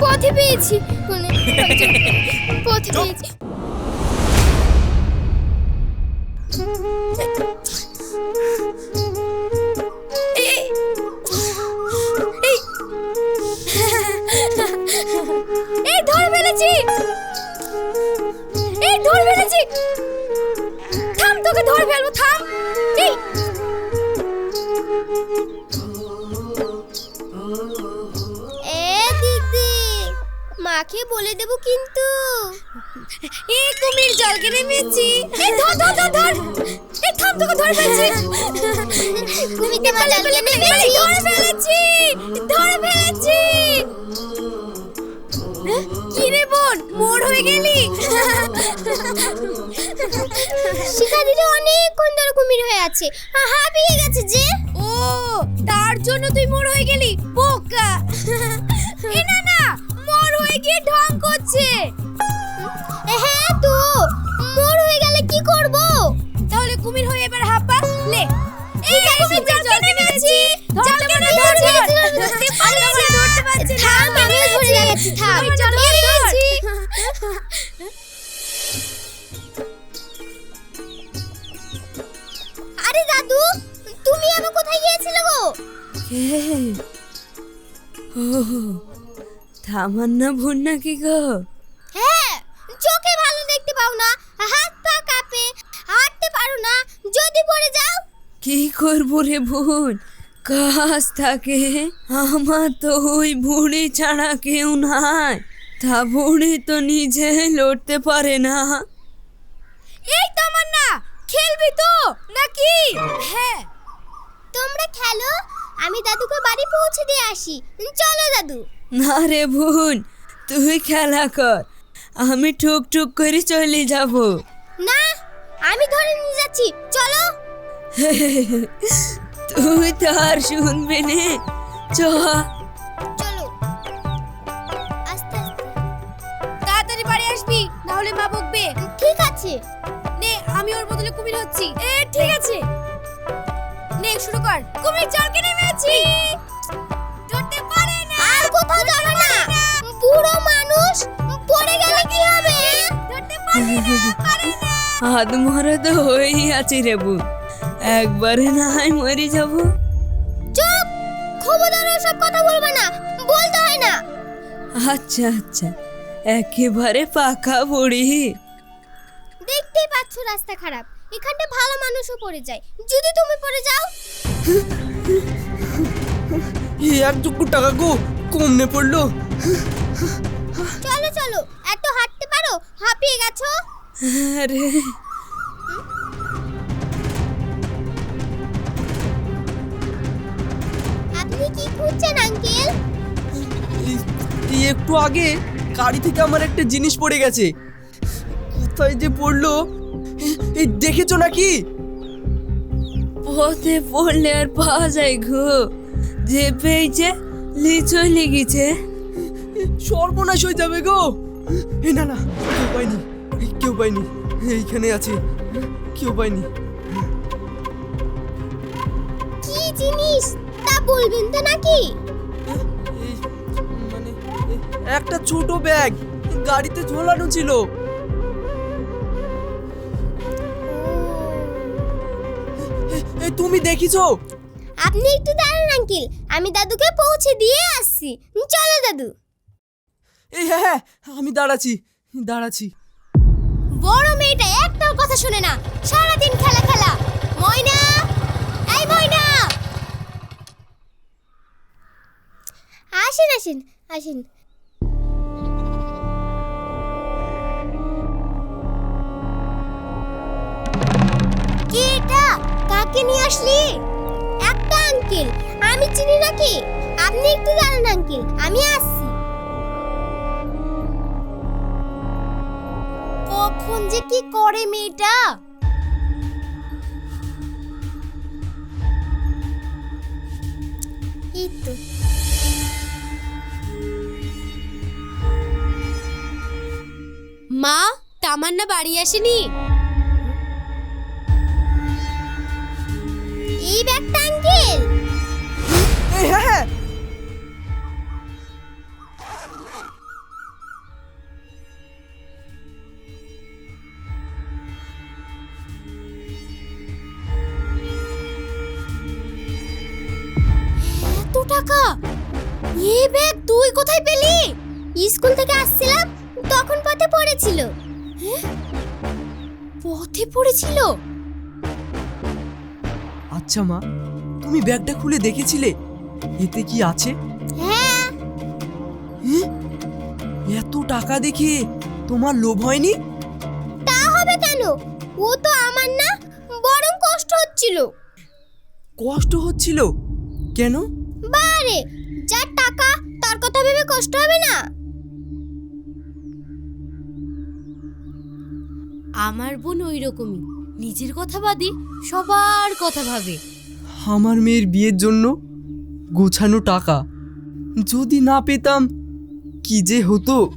পথে পেয়েছি। মানে, পথে পেয়েছি। এই- ধরে ফেলেছি। এই ধরে ফেলেছি। মাকে বলে দেব কিন্তু। এই কুমির জলকে নেমেছি এই ধর ধর ধর ধর। এই থাম তোকে ধরে ফেলেছি। কুমিরকে মা জলকে নেমেছি ধরে ফেলেছি। ধরে ফেলেছি। কি রে বোন মোর হয়ে গেলি? শিখা দিদি অনেকক্ষণ ধরে কুমির হয়ে আছে। হাঁপিয়ে গেছে যে। ও তার জন্য তুই মোর হয়ে গেলি বোকা। না না হয়ে গিয়ে ঢং করছে। হ্যাঁ তো মোর হয়ে গেলে কি করব? তাহলে কুমির হয়ে এবার হাঁপা লে। এই কুমির জলকে নেমেছি জলকে নেমেছি ধরতে পারছি ধরতে পারছি থাম আমিও ধরে গেছি থাম। পেরেছি। আরে দাদু তুমি আমি কোথায় গিয়েছিলে গো? কে? ও থামান্না বোন নাকি গো? হ্যাঁ চোখে ভালো দেখতে পাও না হাত পা কাঁপে হাঁটতে পারো না যদি পড়ে যাও। কি করব রে বোন? কাজ থাকে আমার তো ওই বুড়ি ছাড়া কেউ নাই। তা বুড়ি তো নিজে লড়তে পারে না। এই তামান্না খেলবি তো নাকি? হ্যাঁ। তোমরা খেলো আমি দাদুকে বাড়ি পৌঁছে দিয়ে আসি। চলো দাদু। না রে বোন তুই খেলা কর। আমি ঠুক ঠুক করে চলে যাব। না আমি ধরে নিয়ে যাচ্ছি চলো। তুই তো আর শুনবি নে। চ। চলো। আস্তে আস্তে। তাড়াতাড়ি বাড়ি আসবি না হলে মা বকবে। ঠিক আছে। নে আমি ওর বদলে কুমির হচ্ছি। এ ঠিক আছে। নে শুরু কর। কুমির জলকে নেমেছি কোথাও যাবে না। বুড়ো মানুষ পড়ে গেলে কি হবে? ধরতে পারে না পারে না। হাত মরা তো হয়েই আছি রে বোন একবারে না হয় মরে যাব। চুপ! খবরদার সব কথা বলবে না বলতে হয় না। আচ্ছা আচ্ছা একেবারে পাকা বুড়ি। দেখতেই পাচ্ছ রাস্তা খারাপ। এখানটা ভালো মানুষও পড়ে যায়। যদি তুমি পড়ে যাও। এই একটুকু টাকা গো কমনে পড়ল। চলো চলো এত হাঁটতে পারো? হাঁপিয়ে গেছো? আরে আপনি কি খুঁজছেন আঙ্কেল? একটু আগে গাড়ি থেকে আমার একটা জিনিস পড়ে গেছে। কোথায় যে পড়ল? এই দেখেছ নাকি? পথে পড়লে আর পাওয়া যায় গো। যে পেয়েছে লি চলে গেছে সর্বনাশ হয়ে যাবে গো। এই না না কেউ পাইনি কেউ পাইনি এইখানে আছে কেউ পাইনি। কি জিনিস? তা বলবেন তো নাকি? মানে একটা ছোট ব্যাগ গাড়িতে ঝোলানো ছিল। এই তুমি দেখিছো? আপনি একটু দাঁড়ান আঙ্কেল। আমি দাদুকে পৌঁছে দিয়ে আসছি। চলো দাদু। এই হ্যাঁ হ্যাঁ আমি দাঁড়াচ্ছি দাঁড়াচ্ছি। বড় মেয়েটা একটাও কথা শুনে না। সারাদিন খেলা খেলা। ময়না এই ময়না। আসেন আসেন আসেন। কে এটা? কাকে নিয়ে আসলি? আঙ্কেল। আমি চিনি নাকি? আপনি একটু দাঁড়ান আঙ্কেল, আমি আসছি। কখন যে কি করে মেয়েটা? মা, তামান্না বাড়ি আসেনি? স্কুল থেকে আসছিলাম তখন পথে পড়েছিল। পথে পড়েছিল? আচ্ছা মা তুমি ব্যাগটা খুলে দেখেছিলে? এতে কি আছে? হ্যাঁ। এ? এত টাকা দেখে তোমার লোভ হয়নি? তা হবে কেন? ও তো আমার না বরং কষ্ট হচ্ছিল। কষ্ট হচ্ছিল? কেন? বারে যার টাকা তার কথা ভেবে কষ্ট হবে না? আমার বোন ওই রকমই নিজের কথা বাদে সবার কথা ভাবে। আমার মেয়ের বিয়ের জন্য গোছানো টাকা। যদি না পেতাম কি যে হতো?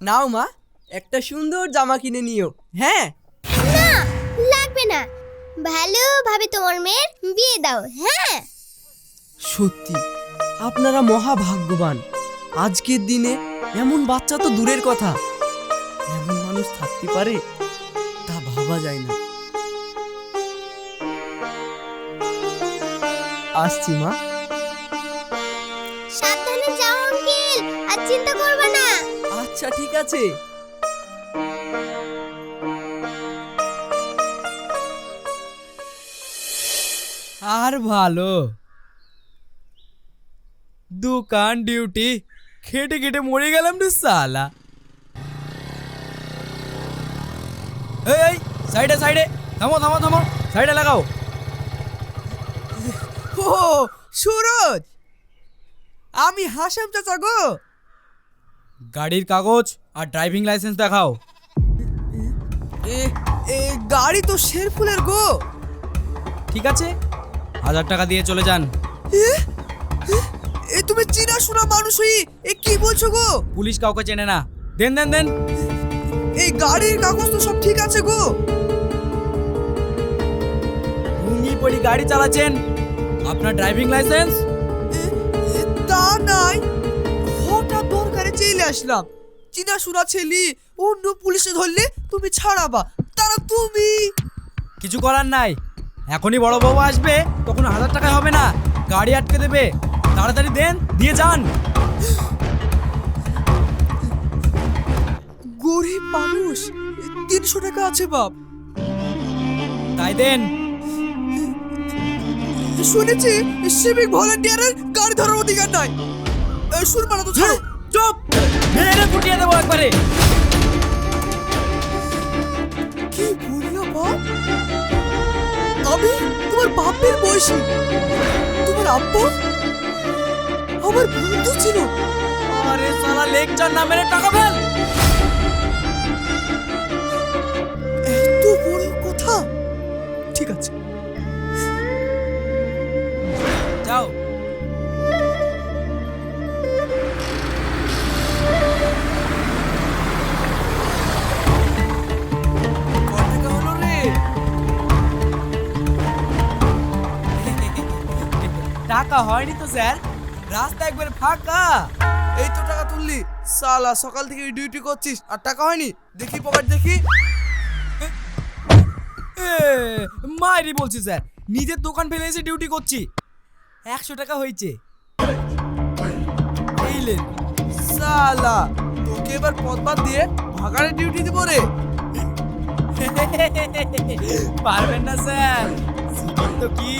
নাও মা একটা সুন্দর জামা কিনে নিও। হ্যাঁ? না লাগবে না। ভালোভাবে তোমার মেয়ের বিয়ে দাও হ্যাঁ? সত্যি। আপনারা মহাভাগ্যবান। আজকের দিনে এমন বাচ্চা তো দূরের কথা। এমন মানুষ থাকতে পারে তা ভাবা যায় না। আসছি মা। সাবধানে যাও আঙ্কেল আর চিন্তা করবে না। আচ্ছা ঠিক আছে। আর ভালো। দোকান ডিউটি খেটে খেটে মরে গেলাম রে সালা এই সাইডে সাইডে থামো থামো থামো সাইডে লাগাও। ও সুরজ আমি হাসাম চাচা গো। গাড়ির কাগজ আর ড্রাইভিং লাইসেন্স দেখাও। এ এ গাড়ি তো শেরফুলের গো। ঠিক আছে হাজার টাকা দিয়ে চলে যান। এ তুমি চিনা শোনা মানুষ হই এ কি বলছো গো? পুলিশ কাউকে চেনে না। দেন দেন দেন। এই গাড়ির কাগজ তো সব ঠিক আছে গো। ঘুমিয়ে পড়ি গাড়ি চালাচ্ছেন। আপনার ড্রাইভিং লাইসেন্স তা নাই। হঠাৎ দরকারে চলে আসলাম। চিনা শোনা ছেলি অন্য পুলিশে ধরলে তুমি ছাড়াবা। তারা তুমি। কিছু করার নাই। এখনই বড় বাবু আসবে তখন হাজার টাকায় হবে না। গাড়ি আটকে দেবে। তাড়াতাড়ি দেন দিয়ে যান। গরিব মানুষ তিনশো টাকা আছে বাপ। তাই দেন। শুনেছি সিভিক ভলান্টিয়ারের গাড়ি ধরার অধিকার নাই। শুনবা না তো ছাড়ো। চুপ। মেরে ফুটিয়ে দেবো একবারে। কি বলল বাপ? আমি তোমার বাপের বয়সী। তোমার আব্বা? আমার বন্ধু ছিল। আরে সালা লেকচার না মেরে টাকা ফেল। এত বড় কথা। ঠিক আছে। যাও। টাকা হয়নি তো স্যার। রাস্তা একবার ফাঁকা। এই তো টাকা তুললি। সালা সকাল থেকে ডিউটি করছিস। আর টাকা হয়নি? দেখি পকেট, দেখি। মায়েরই বলছি স্যার, নিজের দোকান ফেলে এসে ডিউটি করছি। একশো টাকা হয়েছে। সালা তোকে এবার পদবাদ দিয়ে ভাগাড়ে ডিউটি দিব রে। পারবেন না স্যার। তো কি?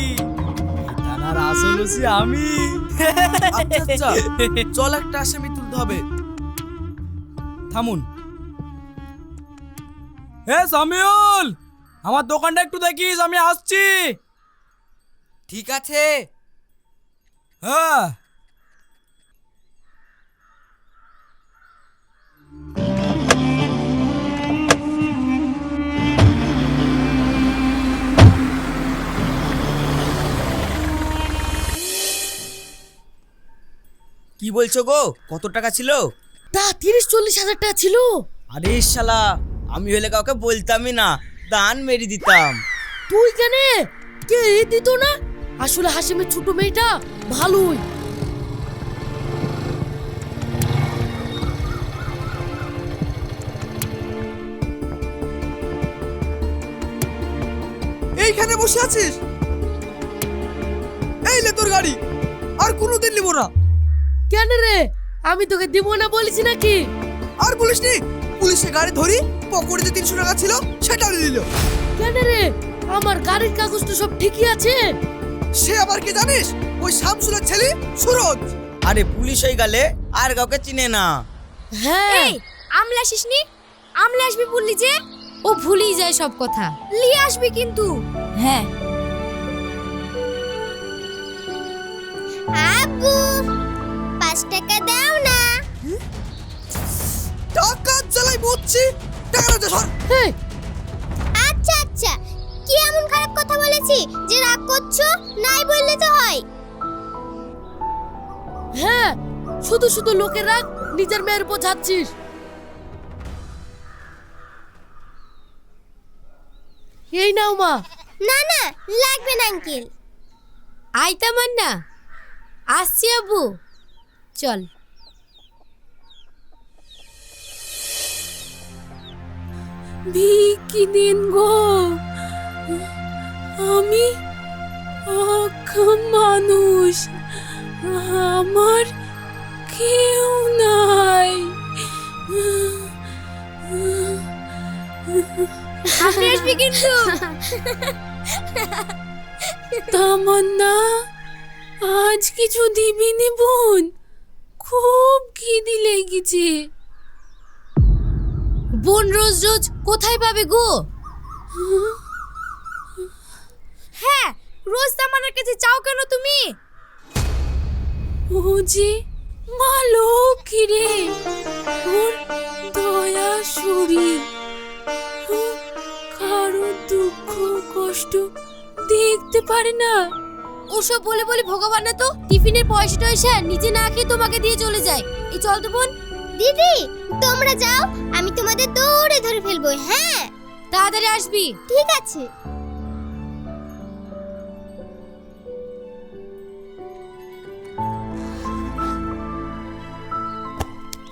থানার আসল হচ্ছি আমি। আচ্ছা আচ্ছা চল একটা আসামি তুলতে হবে। থামুন। হে সামিউল আমার দোকানটা একটু দেখিস আমি আসছি। ঠিক আছে। হ্যাঁ। কি বলছো গো? কত টাকা ছিল? তা তিরিশ চল্লিশ হাজার টাকা ছিল। আরে শালা আমি হলে কাউকে বলতামই না দান মেরে দিতাম। তুই কেন? কে এ দিত না? আসলে হাসিমের ছোট মেয়েটা ভালোই। এইখানে বসে আছিস? এই লে তোর গাড়ি আর কোনোদিন নিব না। কেন রে? আমি তোকে দিব না বলেছি নাকি? আর বলিস নি পুলিশে গাড়ি ধরি পকেটে যে তিনশো টাকা ছিল সেটাও নিল। কেন রে? আমার গাড়ির কাগজ তো সব ঠিকই আছে। সে আবার কি জানিস? ওই শামসুলের ছেলে সুরজ। আরে পুলিশ হয়ে গেলে আর কাউকে চিনে না। হ্যাঁ। এই আমলা আসিসনি আমলা আসবি বললি যে? ও ভুলেই যায় সব কথা। লিয়ে আসবি কিন্তু। হ্যাঁ। আব্বু! পাঁচ টাকা দাও না। টাকার জ্বালাই বলছি টাকাটা দে সর আচ্ছা আচ্ছা। কি এমন খারাপ কথা বলেছি যে রাগ করছ? নাই বললে তো হয়। হ্যাঁ শুধু শুধু লোকের রাগ নিজের মেয়ের উপর ঝাড়ছিস এই নাও মা। না না লাগবে না আঙ্কেল। আইতামান না আসছি আব্বু। চল। ভিকি দিন গো। আমি অক্ষম মানুষ। আমার কেউ নাই। আপনি আসবি কিন্তু। তামান্না আজ কিছু দিবি নি বোন। খুব খিদি লেগেছে। বোন রোজ রোজ কোথায় পাবে গো? হ্যাঁ রোজ তামানের কাছে চাও কেন তুমি? ও যে মা লক্ষ্মী রে। ওর দয়া শরীর কারও দুঃখ কষ্ট দেখতে পারে না। ওসব বলে বলে ভগবান না তো? টিফিনের পয়সা টয়সা নিজে না খেয়ে তোমাকে দিয়ে চলে যায়। এই চল তো বোন। দিদি তোমরা যাও আমি তোমাদের দৌড়ে ধরে ফেলব হ্যাঁ? তাড়াতাড়ি আসবি। ঠিক আছে।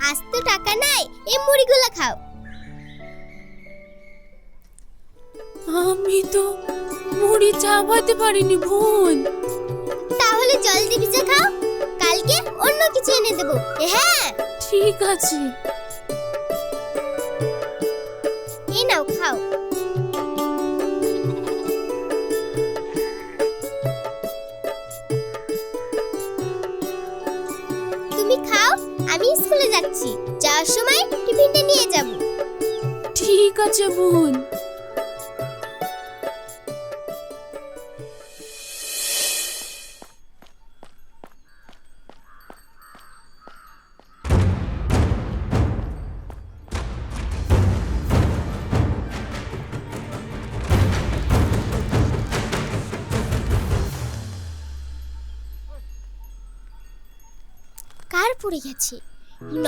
আজ তো টাকা নাই এই মুড়িগুলো খাও। আমি তো মুড়ি চাবাতে পারিনি বোন। তাহলে জলদি ভিজে খাও। কালকে অন্য কিছু এনে দেবো। হ্যাঁ। ঠিক আছে। এই নাও খাও। তুমি খাও আমি স্কুলে যাচ্ছি। যাওয়ার সময় টিফিনটা নিয়ে যাব। ঠিক আছে বোন।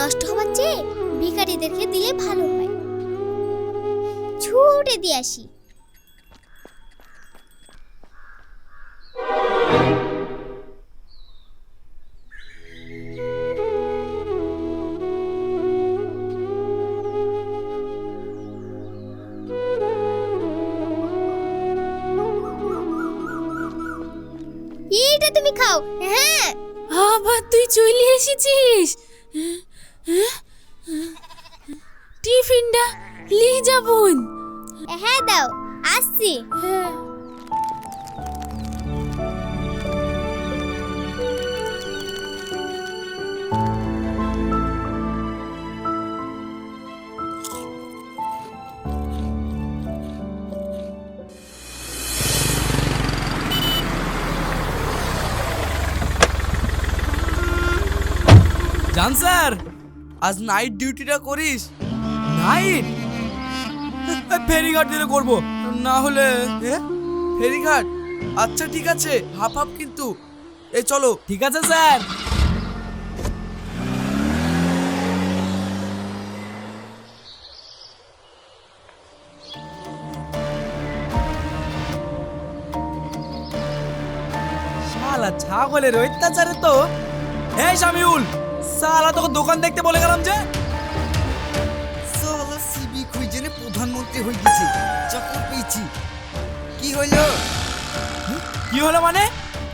নষ্ট হবার চেয়ে ভিখারিদেরকে দিলে ভালো হয়। ছুটে দিয়ে আসি। এইটা তুমি খাও। হ্যাঁ। আবার তুই চলে এসেছিস? টিফিনটা নিয়ে যা বোন হ্যাঁ দাও আসছি। হ্যাঁ। জান স্যার আজ নাইট ডিউটিটা করিস? নাইট ফেরিঘাট দিলে করব। না হলে, এ, ফেরিঘাট? আচ্ছা ঠিক আছে, হাফ হাফ কিন্তু। এই চলো। ঠিক আছে, স্যার। ছাগলের অত্যাচারে তো। এই, শামিউল! শালা তোকে দোকান দেখতে বলে গেলাম যে। সালা সিবি খুঁজে প্রধানমন্ত্রী হয়ে গেছে। চাকরি পেয়েছি। কি হলো? কি হলো মানে?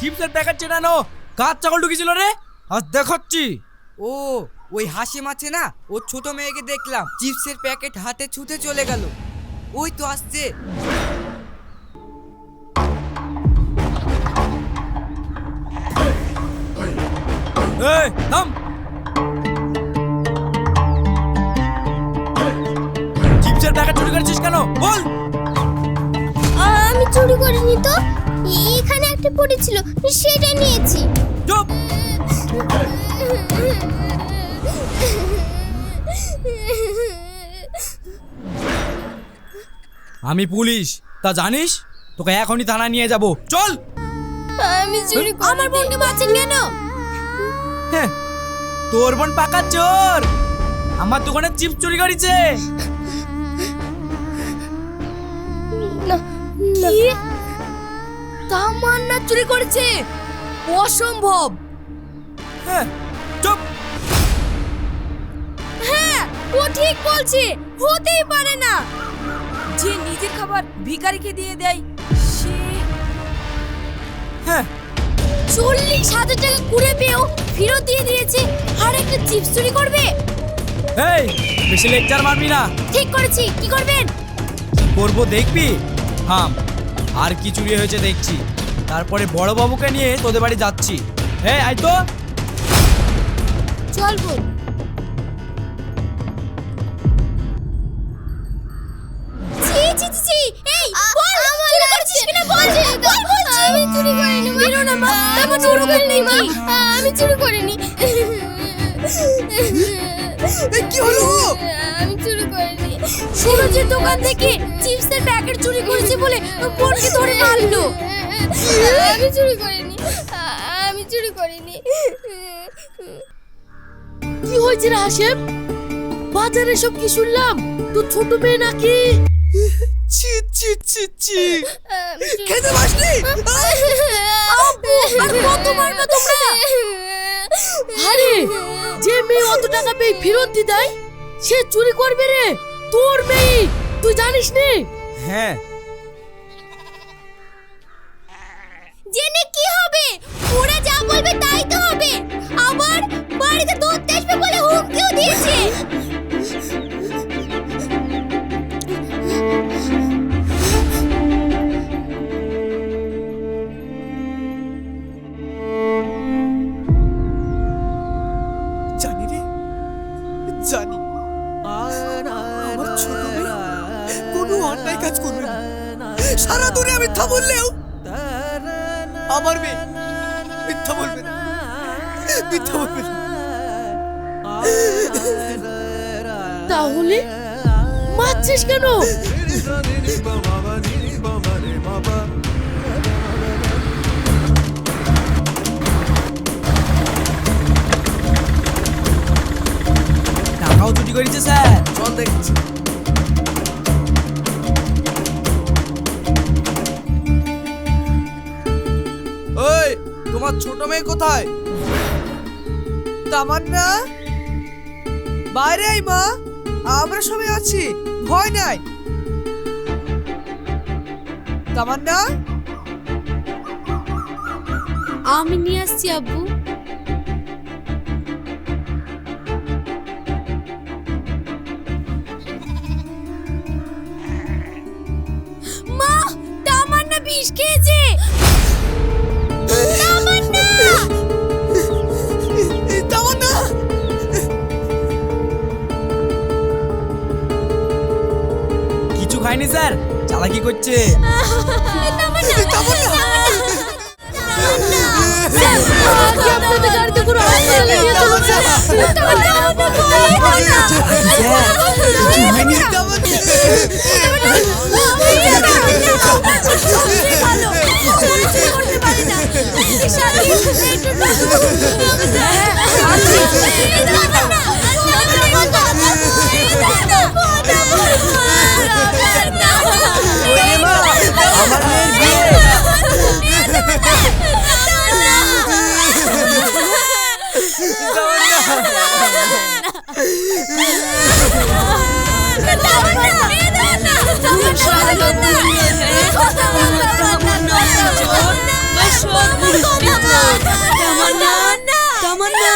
চিপসের প্যাকেট চেটানো কার চাকল ঢুকেছিল রে? আজ দেখাচ্ছি। ও ওই হাসিম আছে না? ও ছোট মেয়েকে দেখলাম চিপসের প্যাকেট হাতে ছুতে চলে গেল। ওই তো আসছে। এই থাম চিপসের প্যাকেট চুরি করেছিস কেন? বল! আমি চুরি করিনি তো। এখানে একটা পড়েছিল সেটা নিয়েছি। চুপ! আমি পুলিশ তা জানিস? তোকে এখনই থানা নিয়ে যাব। চল! আমি চুরি আমার বোনকে মারছেন কেন? হ্যাঁ, তোর বোন পাকা চোর! আমার দোকানে চিপস চুরি করেছে। কি? তামান্না চুরি করেছে? অসম্ভব। হ্যাঁ চুপ। হ্যাঁ ও ঠিক বলছে হতেই পারে না। যে নিজের খাবার ভিখারিকে দিয়ে দেয় সে হ্যাঁ। চল্লিশ হাজার টাকা কুড়ে পেয়েও ফেরত দিয়ে দিয়েছে আর একটা চিপস চুরি করবে? এই বেশি লেকচার মারবি না। ঠিক করেছি কি করবেন? করব দেখবি? হাম আর কি চুরি হয়েছে দেখছি। তারপরে বড় বাবুকে নিয়ে তোদের বাড়ি যাচ্ছি। হ্যাঁ আই তো। চল বোন আমি চুরি করিনি কি হলো? সুরজের দোকান থেকে চিপসের প্যাকেট চুরি করেছে বলে বোনকে ধরে মারলো। আমি চুরি করিনি আমি চুরি করিনি। কি হয়েছে রে হাসেম? বাজারে সব কি শুনলাম? তোর ছোট মেয়ে নাকি? ছি ছি ছি ছি। খেতে আব্বু আর কত মারবে তোমরা? আরে যে মেয়ে অত টাকা পেয়ে ফেরত দি দেয় সে চুরি করবে রে। তোর মেয়ে তুই জানিস নে হ্যাঁ জেনে কি হবে ওরা যা বলবে তাই চুরি করেছে, স্যার। চল দেখছি ওই, তোমার ছোট মেয়ে কোথায়? তামান্না? বাইরে আই মা, আমরা সবাই আছি, ভয় নাই। তামান্না? আমি নিয়ে আসছি, আব্বু। বিষ খেয়েছে। তামান্না! তামান্না! কিছু খায়নি স্যার চালাকি করছে? তামান্না তামান্না গাড়িতে আমার মেয়ের বিয়ে তামান্না